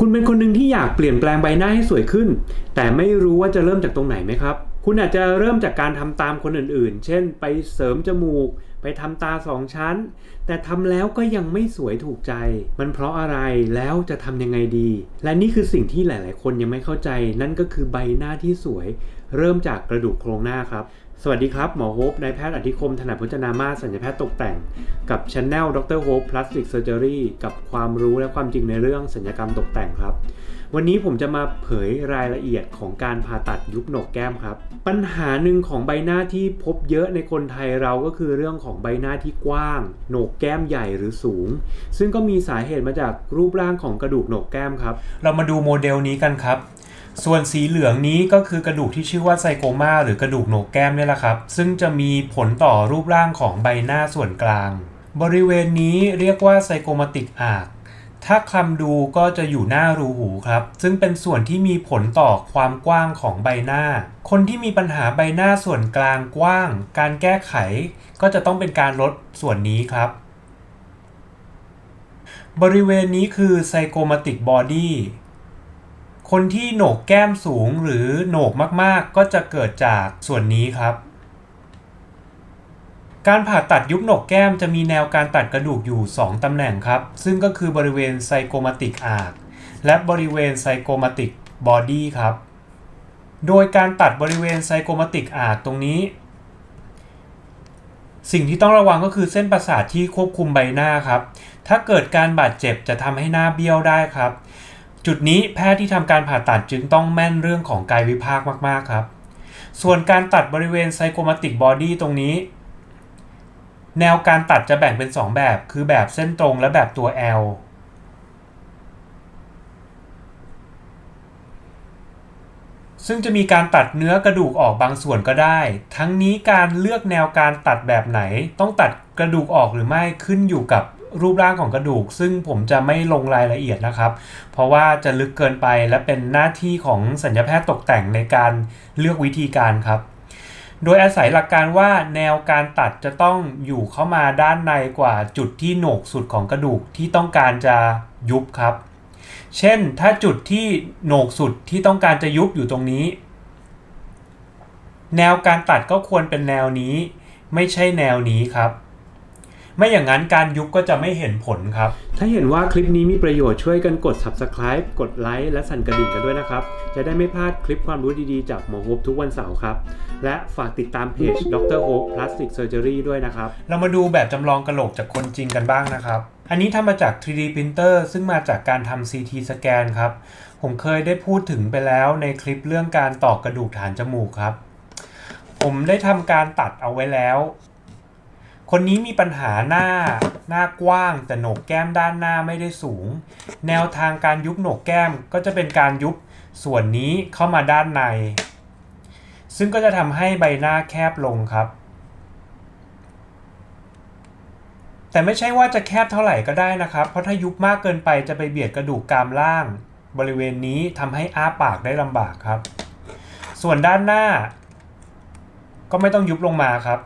คุณเป็นคนหนึ่งที่อยากเปลี่ยนแปลงใบหน้าให้สวยขึ้น แต่ไม่รู้ว่าจะเริ่มจากตรงไหนไหมครับ คุณอาจจะเริ่มจากการทำตามคนอื่นๆ เช่น ไปเสริมจมูก ไปทำตาสองชั้น แต่ทำแล้วก็ยังไม่สวยถูกใจ มันเพราะอะไรแล้วจะทำยังไงดี และนี่คือสิ่งที่หลาย ๆ คนยังไม่เข้าใจ นั่นก็คือใบหน้าที่สวย เริ่มจากกระดูกโครงหน้าครับ สวัสดีครับ หมอโฮปนายแพทย์อธิคม ถนัดพจนามาสัญญาแพทย์ตกแต่ง กับช anel ดรโฮปพลาสติกเซอร์เจอรี่กับความรู้และความจริงในเรื่องสัญญกรรมตกแต่งครับ วันนี้ผมจะมาเผยรายละเอียดของการผ่าตัดยุบโหนกแก้มครับ ปัญหาหนึ่งของใบหน้าที่พบเยอะในคนไทยเราก็คือเรื่องของใบหน้าที่กว้าง โหนกแก้มใหญ่หรือสูง ซึ่งก็มีสาเหตุมาจากรูปร่างของกระดูกโหนกแก้มครับ เรามาดูโมเดลนี้กันครับ ส่วนสีเหลืองนี้ก็คือกระดูกที่ชื่อว่าไซโกมาหรือกระดูกโหนกแก้มเนี่ยแหละครับ ซึ่งจะมีผลต่อรูปร่างของใบหน้าส่วนกลาง บริเวณนี้เรียกว่าไซโกมาติกอาร์ถ้าคลำดูก็จะอยู่หน้ารูหูครับ ซึ่งเป็นส่วนที่มีผลต่อความกว้างของใบหน้า คนที่มีปัญหาใบหน้าส่วนกลางกว้าง การแก้ไข ก็จะต้องเป็นการลดส่วนนี้ครับ บริเวณนี้คือไซโกมาติกบอดี้ คนที่โหนกแก้มสูงหรือโหนกมากๆ ก็จะเกิดจากส่วนนี้ครับ การผ่าตัดยุบโหนกแก้มจะมีแนวการตัดกระดูกอยู่ 2 ตำแหน่งครับ ซึ่งก็คือบริเวณไซโกมาติกอาร์และบริเวณไซโกมาติกบอดี้ครับ โดยการตัดบริเวณไซโกมาติกอาร์ตรงนี้ สิ่งที่ต้องระวังก็คือเส้นประสาทที่ควบคุมใบหน้าครับ ถ้าเกิดการบาดเจ็บจะทำให้หน้าเบี้ยวได้ครับ จุดนี้แพทย์ที่ทำการผ่าตัดจึงต้องแม่นเรื่องของกายวิภาคมาก ๆ ครับ ส่วนการตัดบริเวณไซโกมาติกบอดี้ตรงนี้ แนวการตัดจะแบ่งเป็น 2 แบบ คือแบบเส้นตรงและแบบตัว L ซึ่งจะมีการตัดเนื้อกระดูกออกบางส่วนก็ได้ ทั้งนี้การเลือกแนวการตัดแบบไหน ต้องตัดกระดูกออกหรือไม่ขึ้นอยู่กับ รูปร่างของกระดูก ซึ่งผมจะไม่ลงรายละเอียดนะครับ เพราะว่าจะลึกเกินไปและเป็นหน้าที่ของสัญญาแพทย์ตกแต่งในการเลือกวิธีการครับ โดยอาศัยหลักการว่าแนวการตัดจะต้องอยู่เข้ามาด้านในกว่าจุดที่โหนกสุดของกระดูกที่ต้องการจะยุบครับ เช่นถ้าจุดที่โหนกสุดที่ต้องการจะยุบอยู่ตรงนี้ แนวการตัดก็ควรเป็นแนวนี้ ไม่ใช่แนวนี้ครับ ไม่อย่างนั้นการยุบก็จะไม่เห็นผลครับ ถ้าเห็นว่าคลิปนี้มีประโยชน์ช่วยกันกด subscribe กดไลค์และสั่นกระดิ่งกันด้วยนะครับ จะได้ไม่พลาดคลิปความรู้ดีๆ จากหมอโฮปทุกวันเสาร์ครับ และฝากติดตามเพจดรโฮป Plastic Surgery ด้วยนะครับ เรามาดูแบบจำลองกระโหลกจากคนจริงกันบ้างนะครับ อันนี้ทำมาจาก 3D printer ซึ่งมาจากการทำ CT สแกนครับ ผมเคยได้พูดถึงไปแล้วในคลิปเรื่องการต่อกระดูกฐานจมูกครับ ผมได้ทำการตัดเอาไว้แล้ว คนนี้มีปัญหาหน้าหน้ากว้าง แต่โหนกแก้มด้านหน้าไม่ได้สูง แนวทางการยุบโหนกแก้มก็จะเป็นการยุบส่วนนี้เข้ามาด้านใน ซึ่งก็จะทำให้ใบหน้าแคบลงครับ แต่ไม่ใช่ว่าจะแคบเท่าไหร่ก็ได้นะครับ เพราะถ้ายุบมากเกินไปจะไปเบียดกระดูกกรามล่าง บริเวณนี้ทำให้อ้าปากได้ลำบากครับ ส่วนด้านหน้า ก็ไม่ต้องยุบลงมาครับ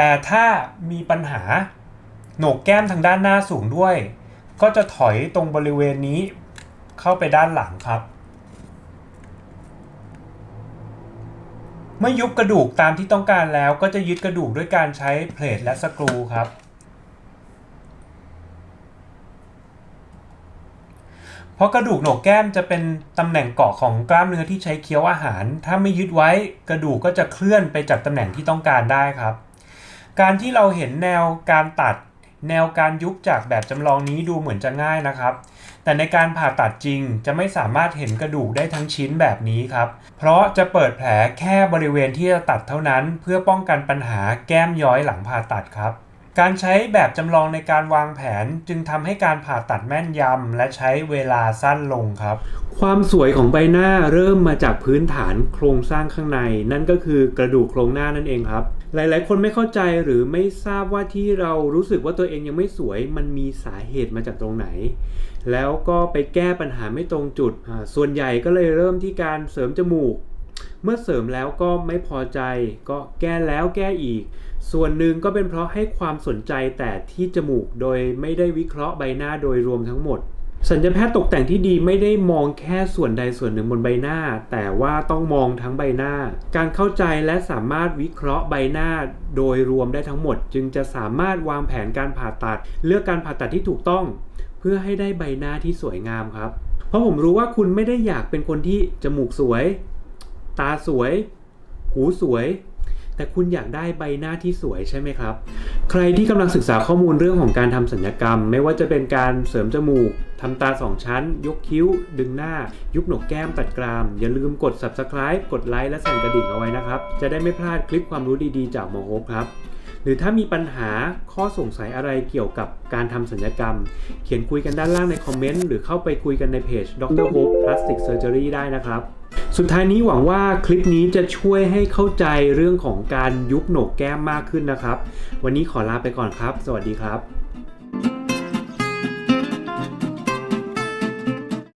แต่ถ้ามีปัญหาโหนกแก้มทางด้านหน้าสูงด้วย ก็จะถอยตรงบริเวณนี้เข้าไปด้านหลังครับ เมื่อยุบกระดูกตามที่ต้องการแล้วก็จะยึดกระดูกด้วยการใช้เพลทและสกรูครับ เพราะกระดูกโหนกแก้มจะเป็นตำแหน่งเกาะของกล้ามเนื้อที่ใช้เคี้ยวอาหาร ถ้าไม่ยึดไว้กระดูกก็จะเคลื่อนไปจากตำแหน่งที่ต้องการได้ครับ การที่เราเห็นแนวการตัดแนวการยุบจากแบบจำลองนี้ดูเหมือนจะง่ายนะครับ แต่ในการผ่าตัดจริงจะไม่สามารถเห็นกระดูกได้ทั้งชิ้นแบบนี้ครับ เพราะจะเปิดแผลแค่บริเวณที่จะตัดเท่านั้น เพื่อป้องกันปัญหาแก้มย้อยหลังผ่าตัดครับ การใช้แบบจำลองในการวางแผนจึงทำให้การผ่าตัดแม่นยำและใช้เวลาสั้นลงครับ ความสวยของใบหน้าเริ่มมาจากพื้นฐานโครงสร้างข้างใน นั่นก็คือกระดูกโครงหน้านั่นเองครับ หลาย ๆ คนไม่เข้าใจหรือไม่ทราบว่าที่เรารู้สึกว่าตัวเองยังไม่สวย มันมีสาเหตุมาจากตรงไหน แล้วก็ไปแก้ปัญหาไม่ตรงจุด ส่วนใหญ่ก็เลยเริ่มที่การเสริมจมูก เมื่อเสริมแล้วก็ไม่พอใจ ก็แก้แล้วแก้อีก ส่วนหนึ่งก็เป็นเพราะให้ความสนใจแต่ที่จมูกโดยไม่ได้วิเคราะห์ใบหน้าโดยรวมทั้งหมด สัญญาแพทย์ตกแต่งที่ดีไม่ได้มองแค่ส่วนใดส่วนหนึ่งบนใบหน้า แต่ว่าต้องมองทั้งใบหน้า การเข้าใจและสามารถวิเคราะห์ใบหน้า โดยรวมได้ทั้งหมด จึงจะสามารถวางแผนการผ่าตัด เลือกการผ่าตัดที่ถูกต้อง เพื่อให้ได้ใบหน้าที่สวยงามครับ เพราะผมรู้ว่าคุณไม่ได้อยากเป็นคนที่จมูกสวย ตาสวย หูสวย แต่คุณอยากได้ใบหน้าที่สวยใช่ไหมครับ ใครที่กำลังศึกษาข้อมูลเรื่องของการทำสัญญกรรม ไม่ว่าจะเป็นการเสริมจมูกทำตาสองชั้น ยกคิ้ว ดึงหน้า ยุบหนกแก้มตัดกราม อย่าลืมกด subscribe กดไลค์และสั่นกระดิ่งเอาไว้นะครับ จะได้ไม่พลาดคลิปความรู้ดีๆ จากหมอโฮครับ รือถ้ามีปัญหาข้อสงสัยอะไรเกี่ยวกับการทำสัญญกรรม เขียนคุยกันด้านล่างในคอมเมนต์ หรือเข้าไปคุยกันในเพจ Dr. Hope Plastic Surgery ได้นะครับ สุดท้ายนี้หวังว่าคลิปนี้จะช่วยให้เข้าใจเรื่องของการยุบโหนกแก้มมากขึ้นนะครับ วันนี้ขอลาไปก่อนครับ สวัสดีครับ